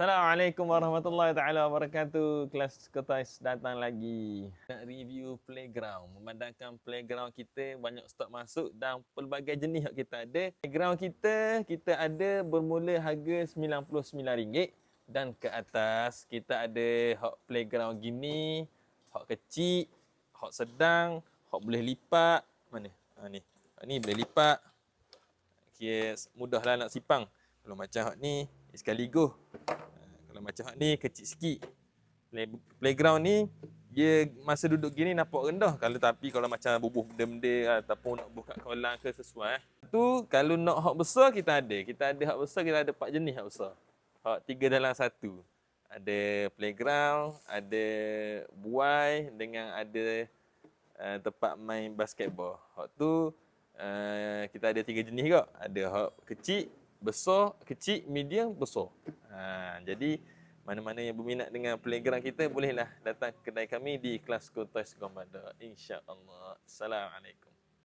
Assalamualaikum warahmatullahi taala wabarakatuh. Kelas Kotais datang lagi. Nak review playground. Memandangkan playground kita banyak stok masuk dan pelbagai jenis yang kita ada. Playground kita kita ada bermula harga RM99 dan ke atas kita ada hot playground gini, hot kecil, hot sedang, hot boleh lipat. Mana? Ha ni. Ha ni boleh lipat. Kira mudahlah nak sipang. Kalau macam hot ni sekaligus kalau macam ni kecil sikit. Play, playground ni dia masa duduk gini nampak rendah. Kalau tapi kalau macam bubuh benda-benda ataupun nak buka kolam ke sesuai. Tu kalau nak hak besar kita ada. Kita ada hak besar kita ada empat jenis hak besar. Hak tiga dalam satu. Ada playground, ada buai dengan ada uh, tempat main basketball. Hak tu uh, kita ada tiga jenis juga. Ada hak kecil, besar, kecil, medium, besar. Ha, jadi mana-mana yang berminat dengan playground kita bolehlah datang ke kedai kami di kelas Kotas Gombada. Insya-Allah. Assalamualaikum.